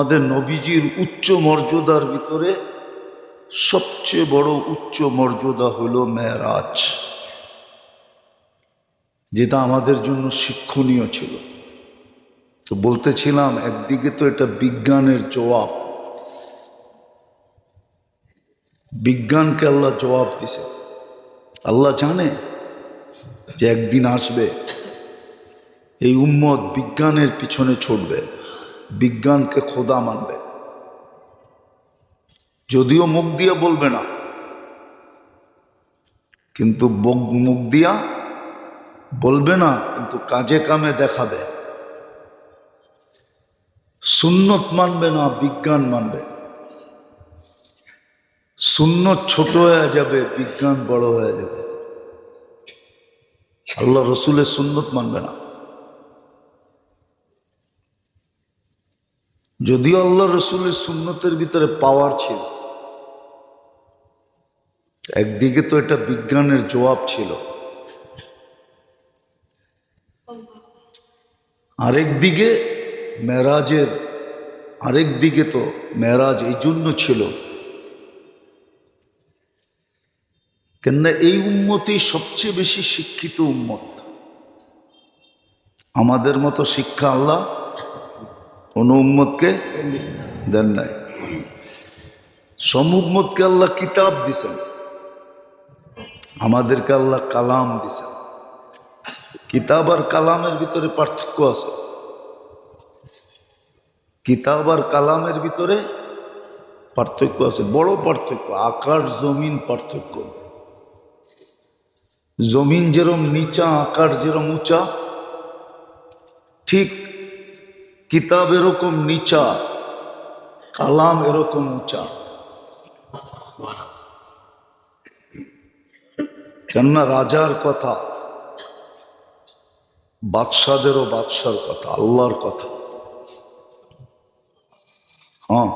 আমাদের নবীজির উচ্চ মর্যাদার ভিতরে সবচেয়ে বড় উচ্চ মর্যাদা হলো মেয়েরাজ, যেটা আমাদের জন্য শিক্ষণীয় ছিল। তো বলতেছিলাম, একদিকে তো এটা বিজ্ঞানের জবাব। বিজ্ঞানকে আল্লাহ জবাব দিছে। আল্লাহ জানে যে একদিন আসবে, এই উম্মত বিজ্ঞানের পিছনে ছুটবে। বিজ্ঞানকে খোদা মানবে। যদিও মুখ দিয়ে বলবে না, কিন্তু মুখ দিয়া বলবে না, কিন্তু কাজে কামে দেখাবে। সুন্নত মানবে না, বিজ্ঞান মানবে। সুন্নত ছোট হয়ে যাবে, বিজ্ঞান বড় হয়ে যাবে। আল্লাহ রসুলের সুন্নত মানবে না। যদিও আল্লাহ রসুলের সুন্নতের ভিতরে পাওয়ার ছিল, একদিকে তো এটা বিজ্ঞানের জবাব ছিল, আরেক দিকে মেরাজের, আরেক দিকে তো মেরাজ এই জন্য ছিল। কেননা এই উন্মতি সবচেয়ে বেশি শিক্ষিত উন্মত আমাদের মতো শিক্ষা আল্লাহ কোনো উম্মতকে দেন নাই। সম উম্মতকে আল্লাহ কিতাব দিছেন। আমাদেরকে আল্লাহ কালাম দিছেন। কিতাব আর কালামের ভিতরে পার্থক্য আছে। কিতাব আর কালামের ভিতরে পার্থক্য আছে। বড় পার্থক্য, আকার, জমিন পার্থক্য। জমিন যেরম নিচা, আকার যেরম উঁচা, ঠিক কিতাব এরকম নিচা, কালাম এরকম উঁচা। কেননা রাজার কথা, বাদশাদেরও বাদশার কথা, আল্লাহর কথা। হ্যাঁ।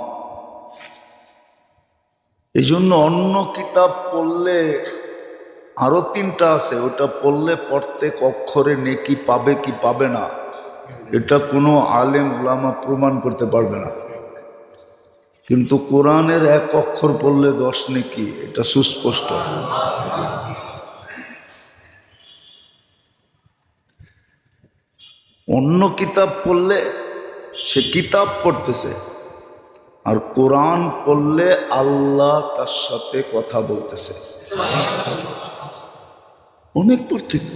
এই জন্য অন্য কিতাব পড়লে আরও তিনটা আছে, ওটা পড়লে প্রত্যেক অক্ষরে নেকি পাবে কি পাবে না। এটা কোনো আলেম উলামা প্রমাণ করতে পারবে না। কিন্তু কোরআনের এক অক্ষর পড়লে দশ নেকি? এটা সুস্পষ্ট। অন্য কিতাব পড়লে সে কিতাব পড়তেছে, আর কোরআন পড়লে আল্লাহ তার সাথে কথা বলতেছে। অনেক পার্থক্য।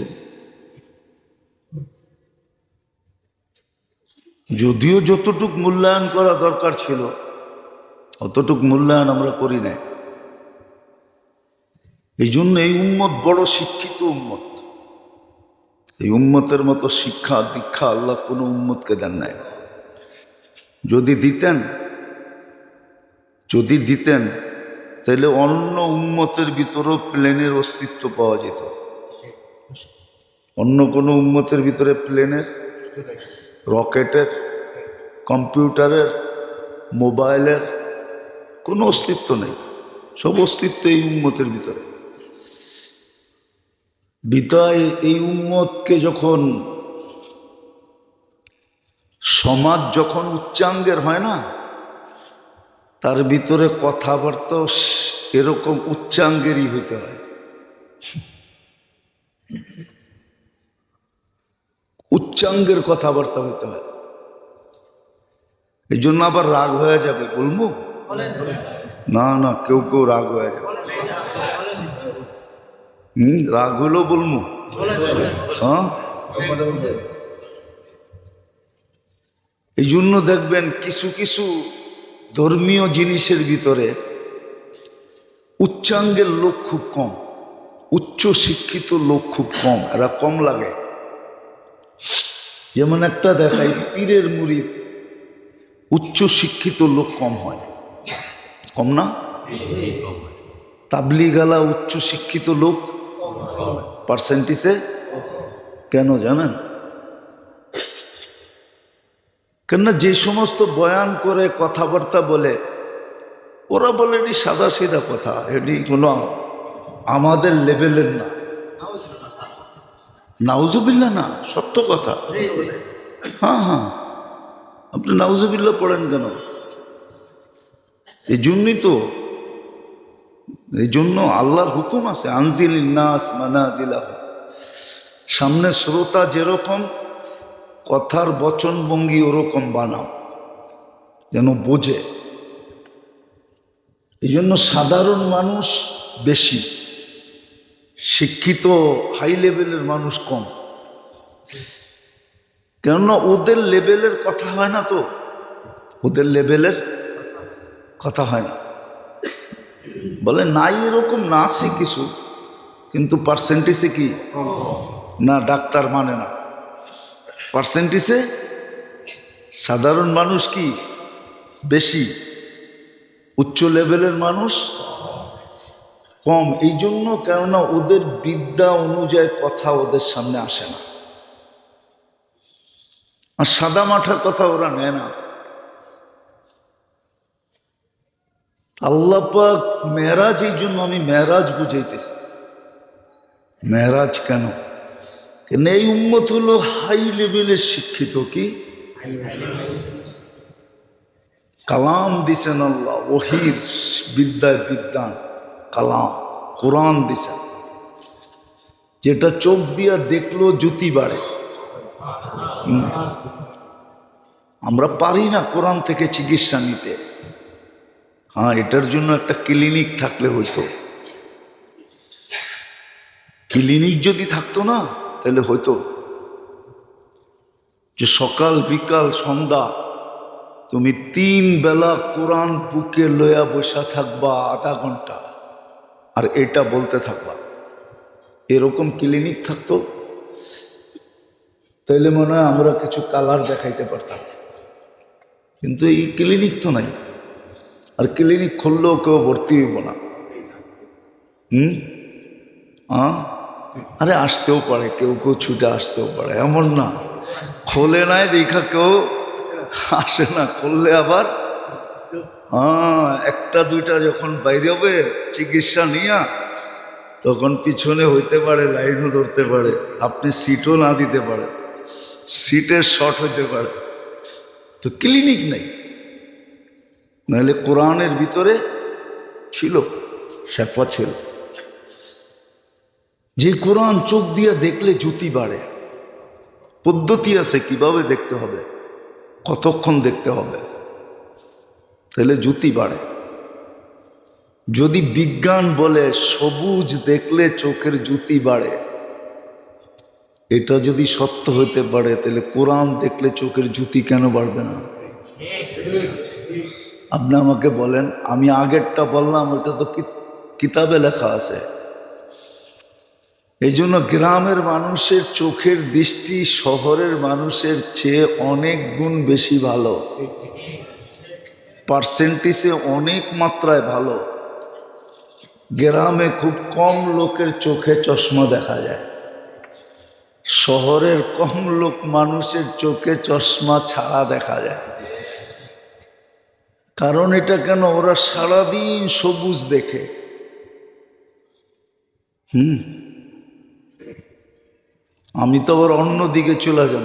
যদিও যতটুক মূল্যায়ন করা দরকার ছিল, অতটুক মূল্যায়ন আমরা করি নাই। এই জন্য এই উম্মত বড় শিক্ষিত উম্মত। এই উম্মতের মতো শিক্ষা, দীক্ষা আল্লাহ কোনো উম্মতকে দেন নাই। যদি দিতেন যদি দিতেন, তাহলে অন্য উম্মতের ভিতরেও প্লেনের অস্তিত্ব পাওয়া যেত। অন্য কোনো উম্মতের ভিতরে প্লেনের রকেটের, কম্পিউটারের, মোবাইলের কোনো অস্তিত্ব নেই। সব অস্তিত্ব এই উন্মতের ভিতরে। বিতায় এই উন্মতকে যখন সমাজ যখন উচ্চাঙ্গের হয় না, তার ভিতরে কথাবার্তা এরকম উচ্চাঙ্গেরই হইতে হয়। উচ্চাঙ্গের কথাবার্তা হইতে হয়। এই জন্য আবার রাগ হয়ে যাবে বলব? না না কেউ কেউ রাগ হয়ে যাবে। হুম রাগ হলেও বলব। হ্যাঁ? এই জন্য দেখবেন কিছু কিছু ধর্মীয় জিনিসের ভিতরে উচ্চাঙ্গের লোক খুব কম উচ্চ শিক্ষিত লোক খুব কম এরা কম লাগে। যেমন একটা দেখাই, পীরের মুড়ি, উচ্চ শিক্ষিত লোক কম হয়। কম না? তাবলিগালা উচ্চ শিক্ষিত লোক পার্সেন্টেজে কেন জানেন? কেননা যে সমস্ত বয়ান করে, কথাবার্তা বলে, ওরা বলে এটি সাদা সিধা কথা, এটি কোনো আমাদের লেভেলের না। নাউজুবিল্লা না সত্য কথা। হ্যাঁ হ্যাঁ। আপনি নাউজুবিল্লা পড়েন কেন? এই জন্যই তো এই জন্য আল্লাহর হুকুম আছে আনজিল নাস মানাজিলা সামনে শ্রোতা যেরকম কথার বচন বচনভঙ্গি ওরকম বানাও যেন বোঝে। এই জন্য সাধারণ মানুষ বেশি। শিক্ষিত হাই লেভেলের মানুষ কম। কেননা ওদের লেভেলের কথা হয় না তো। ওদের লেভেলের কথা হয় না। বলে নাই এরকম, না আছে কিছু, কিন্তু পার্সেন্টেজে কি? না, ডাক্তার মানে না। পার্সেন্টেজে সাধারণ মানুষ কি? বেশি। উচ্চ লেভেলের মানুষ কম। এই জন্য কেননা ওদের বিদ্যা অনুযায়ী কথা ওদের সামনে আসে না। আর সাদা মাঠা কথা ওরা নেয় না। আল্লাপাক মেরাজ এই জন্য আমি মেরাজ বুঝাইতেছি। মেরাজ কেন? কেন এই উম্মত হলো হাই লেভেলের শিক্ষিত কি? কালাম দিছেন আল্লাহ, ওহির বিদ্যায় বিদ্যান। কালাম, কোরআন দিছেন যেটা চোখ দিয়া দেখল জ্যোতি বাড়ে। আমরা পারি না কোরআন থেকে চিকিৎসা নিতে। হ্যাঁ এটার জন্য একটা ক্লিনিক থাকলে হইতো। ক্লিনিক যদি থাকতো না, তাহলে হইতো। যে সকাল, বিকাল, সন্ধ্যা, তুমি তিন বেলা কোরআন বুকে লয়া বসা থাকবা আধা ঘণ্টা। আর এটা বলতে থাকবা। এরকম ক্লিনিক থাকতো। তাইলে মনে হয় আমরা কিছু কালার দেখাইতে পারতাম। কিন্তু এই ক্লিনিক তো নাই। আর ক্লিনিক খুললেও কেউ ভর্তি হইব না। হুম? আরে আসতেও পারে, কেউ কেউ ছুটে আসতেও পারে, এমন না। খোলে নাই, দেখা কেউ আসে না করলে আবার হ্যাঁ একটা, দুইটা যখন বাইরে হবে চিকিৎসা নিয়া, তখন পিছনে হইতে পারে, লাইনও ধরতে পারে, আপনি সিটও না দিতে পারেন সিটের শর্ট হইতে পারে। তো ক্লিনিক নেই। নাহলে কোরআনের ভিতরে ছিল শেফা ছিল। যে কোরআন চোখ দিয়ে দেখলে জ্যোতি বাড়ে, পদ্ধতি আছে কীভাবে দেখতে হবে, কতক্ষণ দেখতে হবে। তাহলে জুতি বাড়ে। যদি বিজ্ঞান বলে সবুজ দেখলে চোখের জুতি বাড়ে, এটা যদি সত্য হতে পারে, তাহলে কোরআন দেখলে চোখের জুতি কেন বাড়বে না? আপনি আমাকে বলেন, আমি আগেরটা বললাম ওটা তো কিতাবে লেখা আছে। এই জন্য গ্রামের মানুষের চোখের দৃষ্টি শহরের মানুষের চেয়ে অনেক গুণ বেশি ভালো। পার্সেন্টেজে অনেক মাত্রায় ভালো। গ্রামে খুব কম লোকের চোখে চশমা দেখা যায়। শহরের কম লোক মানুষের চোখে চশমা ছাড়া দেখা যায়। কারণ এটা কেন? ওরা সারাদিন সবুজ দেখে। হুম। আমি তো আবার অন্য দিকে চলে যাব।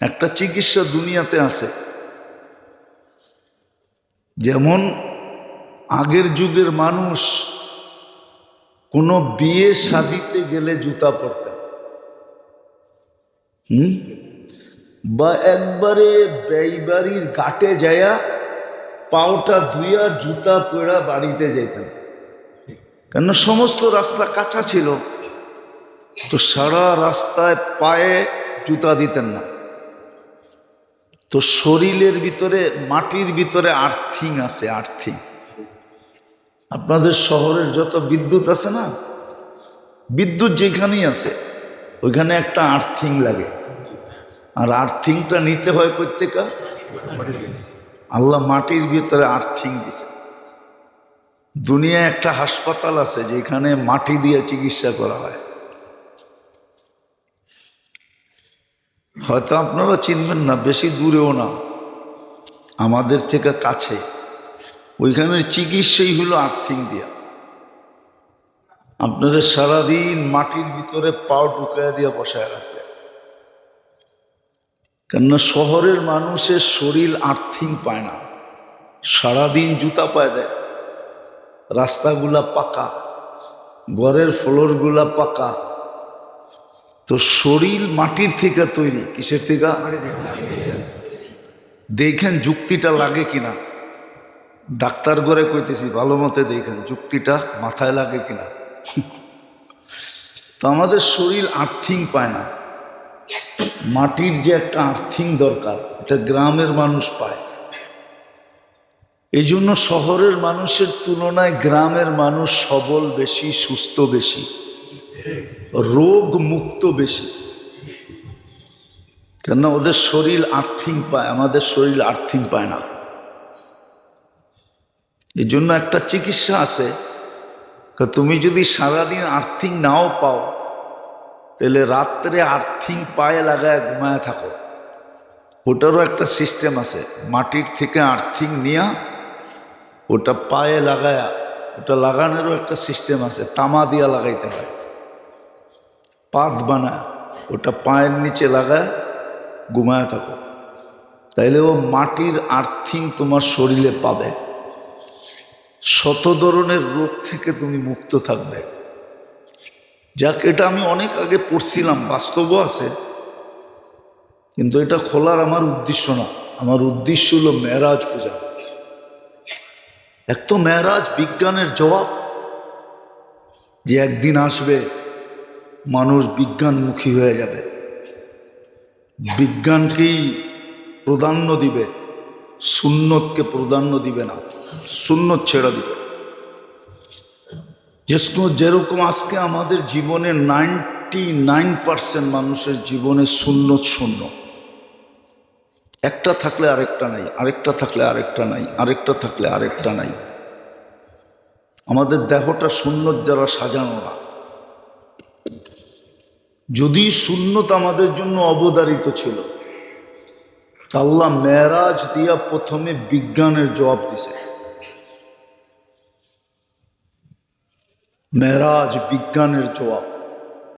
একটা চিকিৎসা দুনিয়াতে আছে। যেমন আগের যুগের মানুষ কোনো বিয়ে শাদিতে গেলে জুতা পরতেন। হুম? বা একবারে ব্যয়বাড়ির ঘাটে যায়া পাওটা ধুইয়া জুতা পড়া বাড়িতে যেতেন কেন সমস্ত রাস্তা কাঁচা ছিল, তো সারা রাস্তায় পায়ে জুতা দিতেন না। তো শরীরের ভিতরে, মাটির ভিতরে আর্থিং আছে আর্থিং আপনাদের শহরের যত বিদ্যুৎ আছে না, বিদ্যুৎ যেখানেই আছে, ওইখানে একটা আর্থিং লাগে। আর আর্থিংটা নিতে হয় প্রত্যেকা আল্লাহ মাটির ভিতরে আর্থিং দিছে। দুনিয়ায় একটা হাসপাতাল আছে যেখানে মাটি দিয়ে চিকিৎসা করা হয়। হয়তো আপনারা চিনবেন না, বেশি দূরেও না, আমাদের থেকে কাছে। ওইখানের চিকিৎসাই হলো আর্থিং দিয়া। আপনারা সারাদিন মাটির ভিতরে পাও ঢুকায় দিয়ে বসায় রাখবে কেননা শহরের মানুষের শরীর আর্থিং পায় না। সারাদিন জুতা পায় দেয়। রাস্তাগুলা পাকা, ঘরের ফ্লোরগুলা পাকা তো শরীর মাটির থেকে তৈরি, কিসের থেকে? দেখেন যুক্তিটা লাগে কিনা। ডাক্তার ঘরে কইতেছি, ভালো মতে দেখেন যুক্তিটা মাথায় লাগে কিনা। তো আমাদের শরীর আর্থিং পায় না। মাটির যে একটা আর্থিং দরকার, এটা গ্রামের মানুষ পায়। এই জন্য শহরের মানুষের তুলনায় গ্রামের মানুষ সবল বেশি, সুস্থ বেশি। রোগ মুক্ত বেশি। কেন ওদের শরীর আর্থিং পায়, আমাদের শরীর আর্থিং পায় না। এই জন্য একটা চিকিৎসা আছে। তুমি যদি সারাদিন আর্থিং নাও পাও, তাহলে রাত্রে আর্থিং পায়ে লাগায় ঘুমায় থাকো। ওটারও একটা সিস্টেম আছে। মাটির থেকে আর্থিং নিয়া ওটা পায়ে লাগায়া, ওটা লাগানোরও একটা সিস্টেম আছে। তামা দিয়া লাগাইতে হয়। পাত বানায় ওটা পায়ের নিচে লাগায় ঘুমায় থাকো। তাইলে ও মাটির আর্থিং তোমার শরীরে পাবে। শত ধরনের রোগ থেকে তুমি মুক্ত থাকবে। যাক, এটা আমি অনেক আগে পড়ছিলাম, বাস্তবও আছে। কিন্তু এটা খোলার আমার উদ্দেশ্য না। আমার উদ্দেশ্য হলো মেরাজ পূজা। এক তো মেরাজ বিজ্ঞানের জবাব। যে একদিন আসবে মানুষ বিজ্ঞানমুখী হয়ে যাবে। বিজ্ঞানকেই প্রাধান্য দিবে, সুন্নতকে প্রাধান্য দিবে না, সুন্নত ছেড়ে দিবে। যেরকম যেরকম আজকে আমাদের জীবনে নাইনটি নাইন পার্সেন্ট মানুষের জীবনে সুন্নত শূন্য। একটা থাকলে আরেকটা নাই, আরেকটা থাকলে আরেকটা নাই, আরেকটা থাকলে আরেকটা নাই। আমাদের দেহটা সুন্নত যারা সাজানো না। যদি শূন্যত আমাদের জন্য অবদারিত ছিল আল্লাহ মেরাজ দিয়া প্রথমে বিজ্ঞানের জবাব দিছে। মেরাজ বিজ্ঞানের জবাব।